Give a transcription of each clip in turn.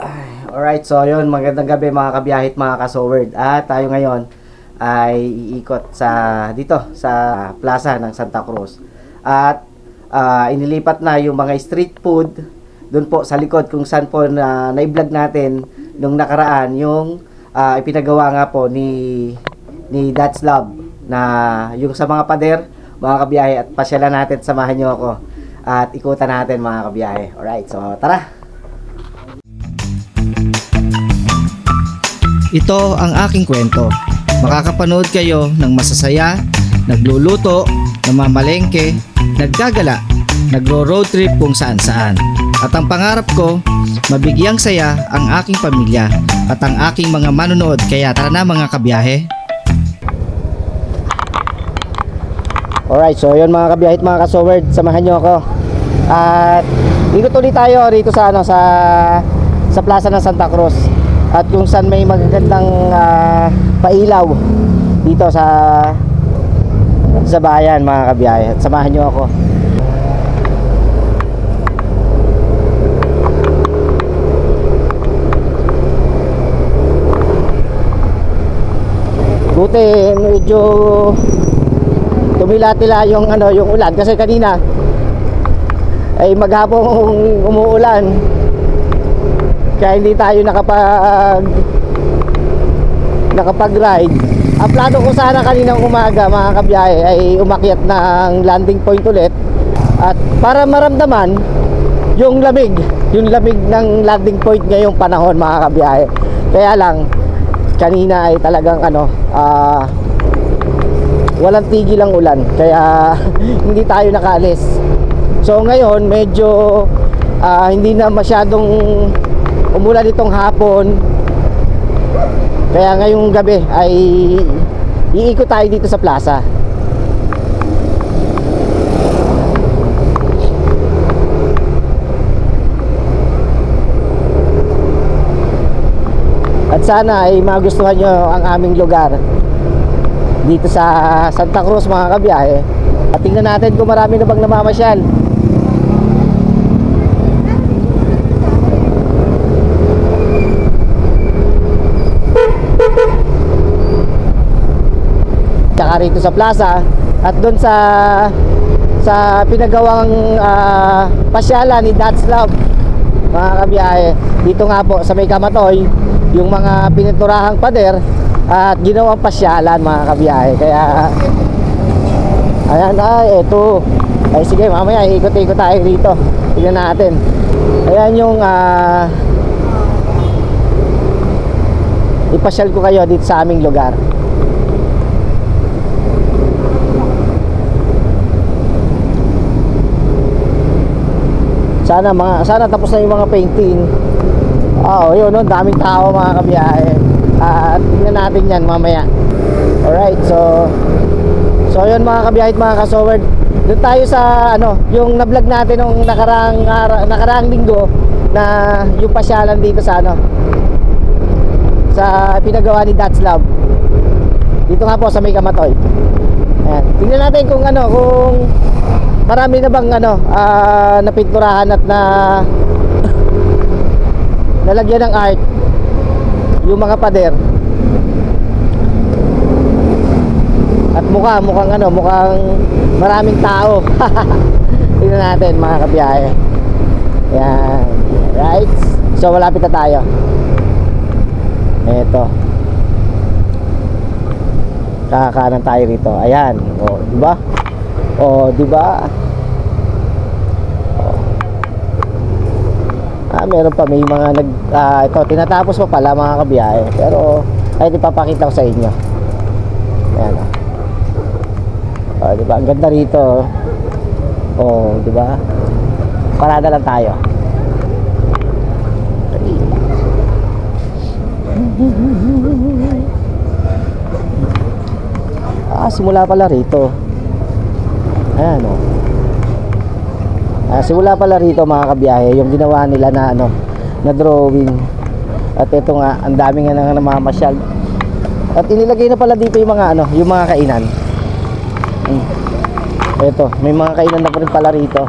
Alright, so yun, magandang gabi mga kabiyahit, mga kasoward. At tayo ngayon ay iikot sa dito sa plaza ng Santa Cruz. At ah, inilipat na yung mga street food doon po sa likod kung saan po na na-vlog natin nung nakaraan yung ah, ipinagawa nga po ni ni That's Love na yung sa mga pader, mga kabiyahe at pasyalan natin, samahan niyo ako at ikutan natin mga kabiyahe. Alright, so tara! Ito ang aking kwento. Makakapanood kayo ng masasaya, nagluluto, namamalengke, naggagala, nagro-road trip kung saan saan. At ang pangarap ko, mabigyang saya ang aking pamilya at ang aking mga manonood kaya tara na mga kabiyahe. Alright, so yun mga kabiyahit, mga kasoward, samahan nyo ako. At ikot ulit tayo rito sa ano sa sa plaza ng Santa Cruz. At kung saan may magagandang ah, pailaw dito sa sa bayan mga kabiyahit. Samahan nyo ako. Buti medyo tumila-tila yung ano yung ulan kasi kanina ay maghapong umuulan kaya hindi tayo nakapag nakapag-ride. Ang plano ko sana kaninang umaga mga kabiyahe ay umakyat ng landing point ulit. At para maramdaman yung lamig yung lamig ng landing point ngayong panahon mga kabiyahe. Kaya lang kanina ay talagang ano ah walang tigil ang ulan. Kaya hindi tayo nakaalis. So ngayon medyo ah, hindi na masyadong umulan itong hapon. Kaya ngayong gabi ay iikot tayo dito sa plaza. At sana ay magustuhan nyo ang aming lugar dito sa Santa Cruz mga kabiyahe. At tingnan natin kung marami na bang namamasyal tsaka rito sa plaza at doon sa sa pinagawang ah, pasyalan ni That's Love. Mga kabiyahe dito nga po sa may kamatoy yung mga pininturahang pader at ginawang pasyalan mga kabiyahe. Kaya ayan ay eto. Ay sige mamaya ikot-ikot tayo rito. Tignan natin. Ayan yung ah, ipasyal ko kayo dito sa aming lugar sana mga sana tapos na yung mga painting Oo, yun, no, daming tao mga kabiyahe. At tingnan natin yan mamaya. Alright, so So yun mga kabiyahe at mga kasoward Doon tayo sa ano Yung na-vlog natin nung nakarang, ara- nakarang linggo Na yung pasyalan dito sa ano Sa pinagawa ni That's Love Dito nga po sa may kamatoy Ayan. Tingnan natin kung ano Kung marami na bang ano ah, Napinturahan at na nalagyan ng art? Yung mga pader. At mukha mukhang ano mukhang maraming tao. Tingnan natin mga kabiyahe. Yan. Right? So malapit na tayo. Eto. Kakakanan tayo rito. Ayan. O di ba o di ba Ah, meron pa may mga nag ah, ito tinatapos pa pala mga kabiyahe. Pero ay ipapakita ko sa inyo. Ayan. Oh, oh di ba? Ang ganda rito. Oh, di ba? Parada lang tayo. Ah, simula pala rito. Ayan o. Ah, simula pala rito mga kabiyahe, yung ginawa nila na ano, na drawing. At ito nga, ang dami nga nang namamasyal. At inilagay na pala dito yung mga ano, yung mga kainan. Hmm. Ito, may mga kainan na pa rin pala rito.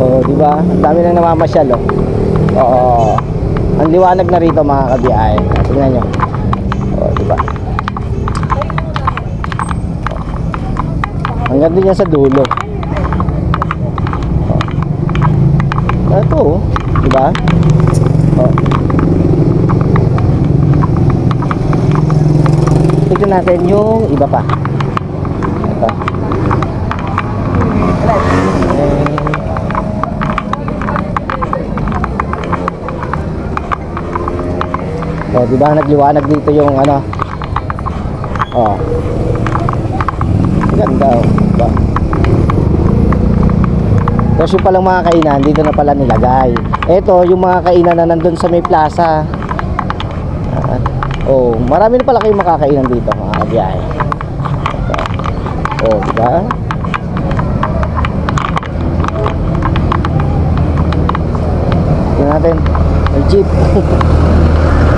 Oh, di ba? Ang dami nang namamasyal, oh. Oo. Oh. Ang liwanag na rito, mga kabiyahe. Tingnan nyo. Oo, diba? Hanggang din yan sa dulo. Oh. Ito, oh. Diba? Oh. Tignan natin yung iba pa. Ito. Eh, Oh, di ba nagliwanag dito yung ano? Oh. Ganda, oh. Diba? Tapos yung palang mga kainan, dito na pala nilagay. Ito, yung mga kainan na nandun sa may plaza. Ah, oh, marami na pala kayong makakainan dito, mga kabiyahe. Oh, di ba? Tingnan natin. May jeep.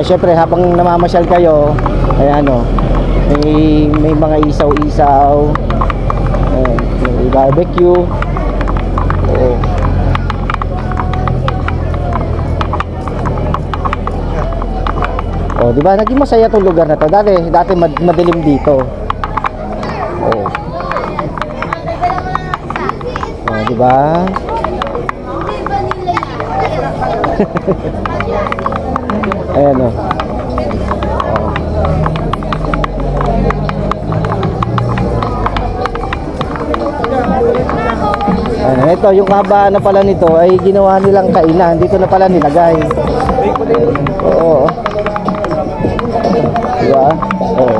Eh, syempre, habang namamasyal kayo, ayan o, may, may mga isaw-isaw, ayan, may barbecue, oo. Oh, di ba? Naging masaya tong lugar na to. Dati, dati mad, madilim dito. Oh. Oh, di ba? Ayan oh. Ano, ito, yung kabaan na pala nito ay ginawa nilang kainan. Dito na pala nilagay. Oo. Diba? Oo.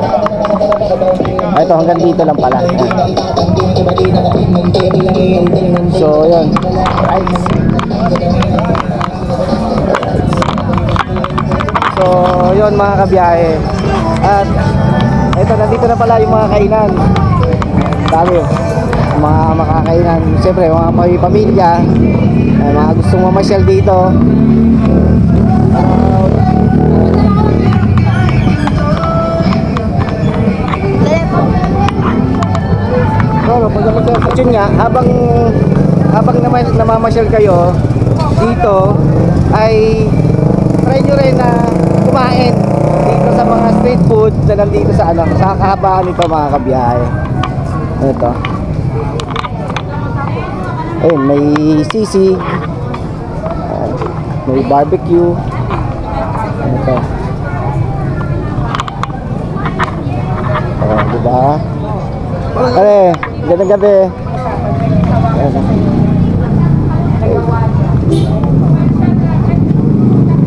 Ah, Ito, hanggang dito lang pala. So, yun. So, yun mga kabiyahe. At ito, nandito na pala yung mga kainan. Dami. Mga makakainan. Siyempre, mga may pamilya. Mga gustong mamasyal dito. Uh, Oo, pag yun nga, habang habang naman namamasyal kayo dito ay try nyo rin na kumain dito sa mga street food na nandito sa ano, sa kahabaan nito mga kabiyahe. Ito. Ayun, may sisig. May barbecue. Ito. Oh, diba? Pare, gandang gabi. Ayan.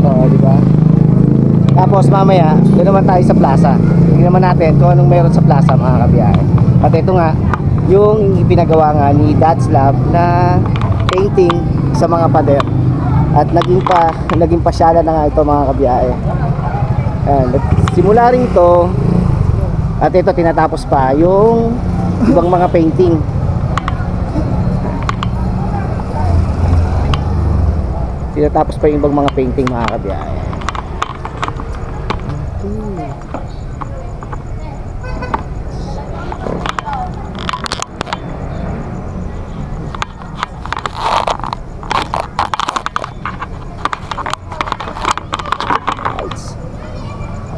Oo, di ba? Tapos mamaya, doon naman tayo sa plaza. Tingnan naman natin kung anong meron sa plaza mga kabiyahe. At ito nga, yung ipinagawa nga ni Dad's Lab na painting sa mga pader. At naging pa naging pasyala na nga ito mga kabiyahe. Ayan, simula rin ito at ito tinatapos pa yung ibang mga painting. Tinatapos pa yung ibang mga painting mga kabiyahe.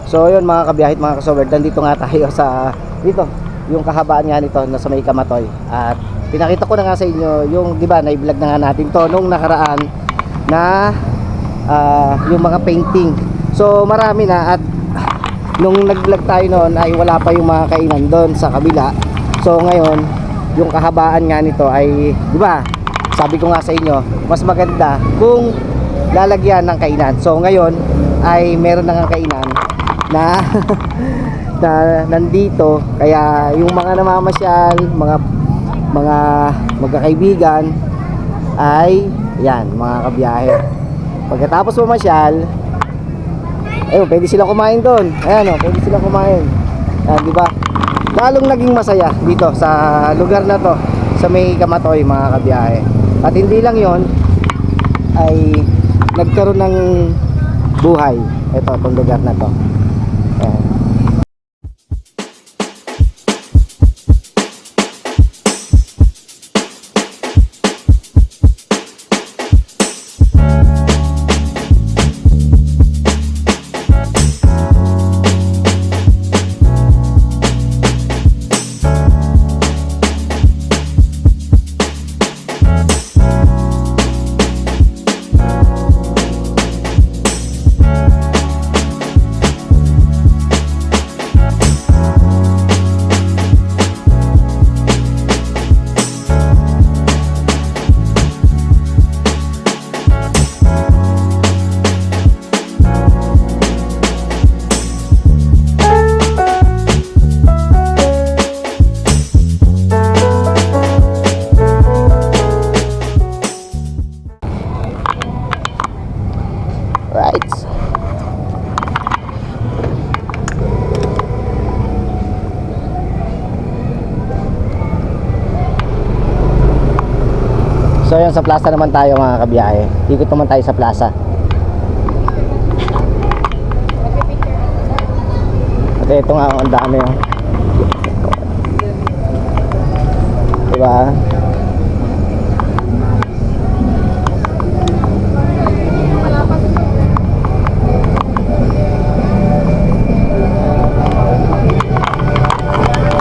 So yun mga kabiyahit mga kasober, nandito nga tayo sa dito, yung kahabaan nga nito na sa may kamatoy. At pinakita ko na nga sa inyo yung, di ba, na-vlog na nga natin to nung nakaraan na ah, yung mga painting. So marami na at nung nag-vlog tayo noon ay wala pa yung mga kainan doon sa kabila. So ngayon, yung kahabaan nga nito ay, di ba, sabi ko nga sa inyo, mas maganda kung lalagyan ng kainan. So ngayon ay meron na nga kainan na na nandito kaya yung mga namamasyal mga mga magkakaibigan ay yan mga kabiyahe pagkatapos mamasyal ayun pwede silang kumain doon. Ayan o pwede silang kumain. Ah, di ba? Lalong naging masaya dito sa lugar na to sa may kamatoy mga kabiyahe. At hindi lang yon ay nagkaroon ng buhay ito itong lugar na to sa plaza naman tayo mga kabiyahe. Ikot naman tayo sa plaza. At ito nga ang dami oh. Diba?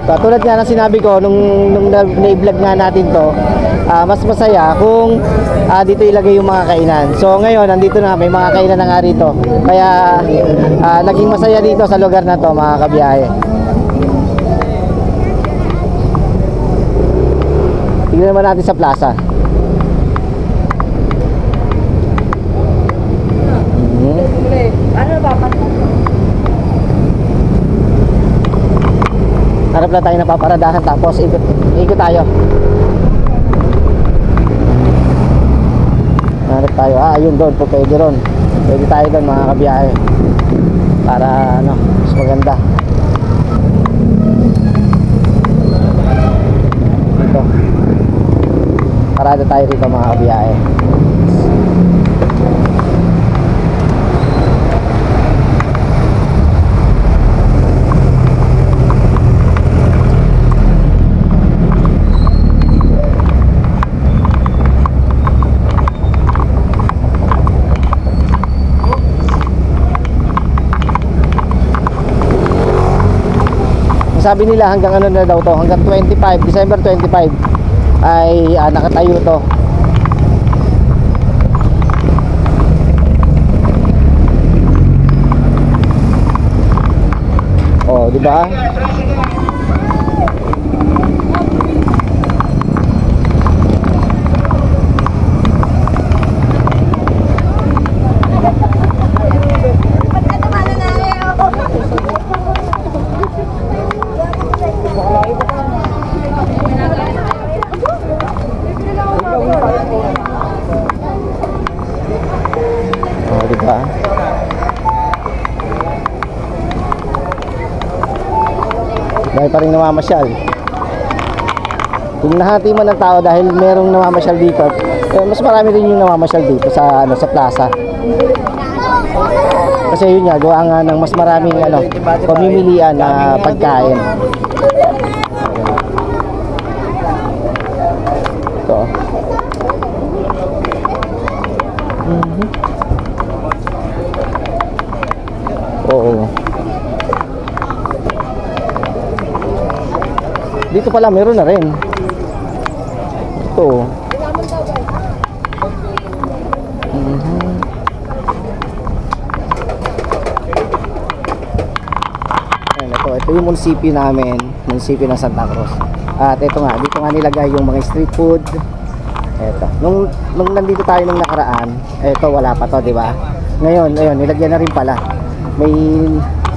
Katulad nga ng sinabi ko nung, nung na- na-vlog nga natin to, ah, mas masaya kung ah, dito ilagay yung mga kainan. So ngayon, nandito na, may mga kainan na nga rito. Kaya ah, naging masaya dito sa lugar na to mga kabiyahe. Tignan naman natin sa plaza. Mhm. Ano? Harap lang tayo napaparadahan tapos ikot, ikot tayo. Harap tayo. Ah, yun doon po pwede ron. Pwede tayo doon mga kabiyahe. Para ano, mas maganda. Dito. Parada tayo rito mga kabiyahe. Sabi nila hanggang ano na daw to hanggang 25 December 25 ay ah, nakatayo to. Oh di ba oh di ba dahil pa rin namamasyal. Kung nahati man ng tao dahil merong namamasyal dito. Eh, mas marami rin yung namamasyal dito sa ano sa plaza. Kasi yun nga gawa nga ng mas maraming ano pamimilian na pagkain. Ito. Mhm. Oo. Dito pala meron na rin. Ito. Mhm. Ayan, ito. Ito yung munisipyo namin. Munisipyo ng Santa Cruz. At ito nga, dito nga nilagay yung mga street food. Ito. Nung, nung nandito tayo nung nakaraan, ito wala pa to, di ba? Ngayon, ayun, nilagyan na rin pala. May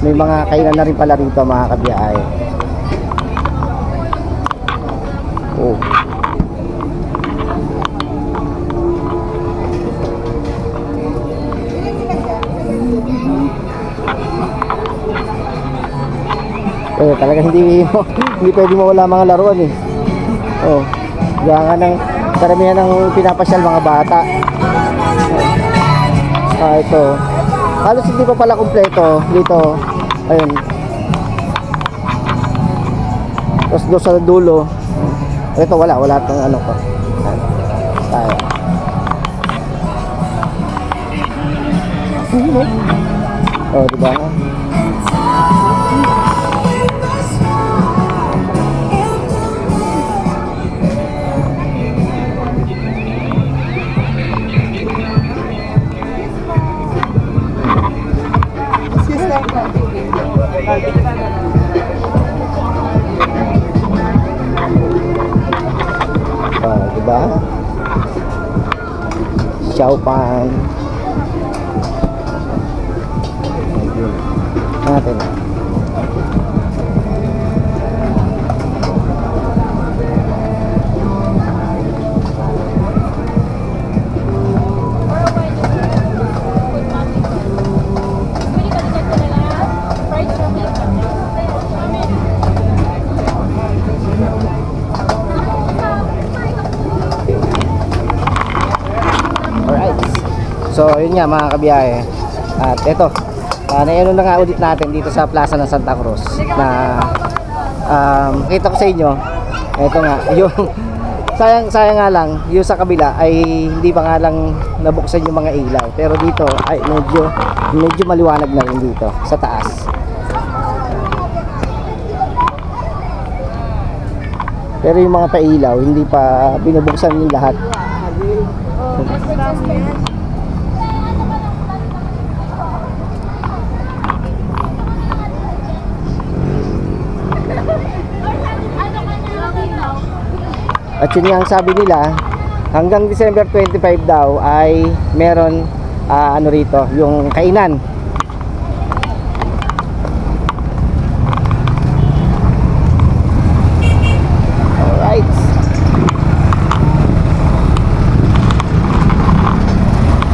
may mga kainan na rin pala rito mga kabiyahe. Oh. Eh, talaga hindi hindi pwede mawala mga laruan eh. Oh. Kaya nga ng karamihan ng pinapasyal mga bata. Ah, ito. Halos hindi pa pala kumpleto dito. Ayun. Tapos doon sa dulo. Ito wala, wala tong ano ko. Tayo. Oh, di So, yun nga mga kabiyahe. At eto, uh, na na nga ulit natin dito sa Plaza ng Santa Cruz na um, kita ko sa inyo, eto nga, yung sayang sayang nga lang, yung sa kabila ay hindi pa nga lang nabuksan yung mga ilaw. Pero dito ay medyo medyo maliwanag na rin dito sa taas. Pero yung mga pailaw, hindi pa binubuksan yung lahat. At yun nga sabi nila, hanggang December 25 daw ay meron ah, ano rito, yung kainan. Alright.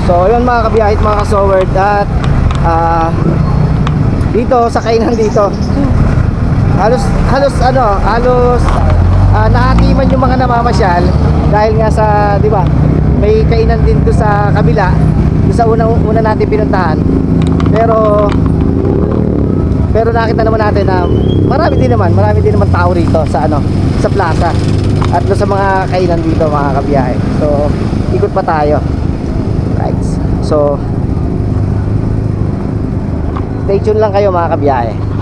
So yun mga kabiyahit mga kasoward at ah, dito sa kainan dito halos halos ano halos uh, nakatiman yung mga namamasyal dahil nga sa di ba may kainan din doon sa kabila doon sa una una natin pinuntahan. Pero pero nakita naman natin na marami din naman marami din naman tao rito sa ano sa plaza at doon sa mga kainan dito mga kabiyahe. So ikot pa tayo. Right. So stay tuned lang kayo mga kabiyahe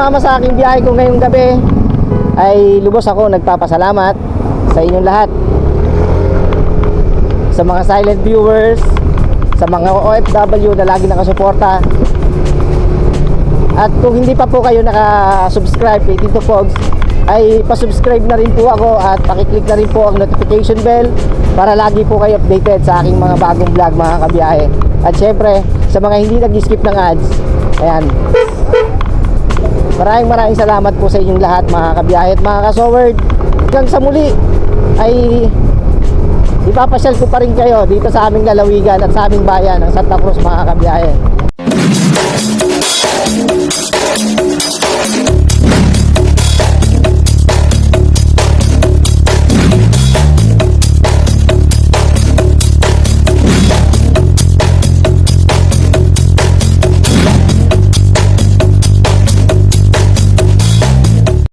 sumama sa aking biyahe ko ngayong gabi ay lubos ako nagpapasalamat sa inyong lahat. Sa mga silent viewers, sa mga OFW na lagi nakasuporta. At kung hindi pa po kayo naka-subscribe kay Tito Pogs, ay pa-subscribe na rin po ako at pakiclick na rin po ang notification bell para lagi po kayo updated sa aking mga bagong vlog mga kabiyahe. At syempre, sa mga hindi nag-skip ng ads, ayan, Maraming maraming salamat po sa inyong lahat mga kabiyahe at mga kasoward. Hanggang sa muli ay ipapasyal ko pa rin kayo dito sa aming lalawigan at sa aming bayan ng Santa Cruz mga kabiyahe.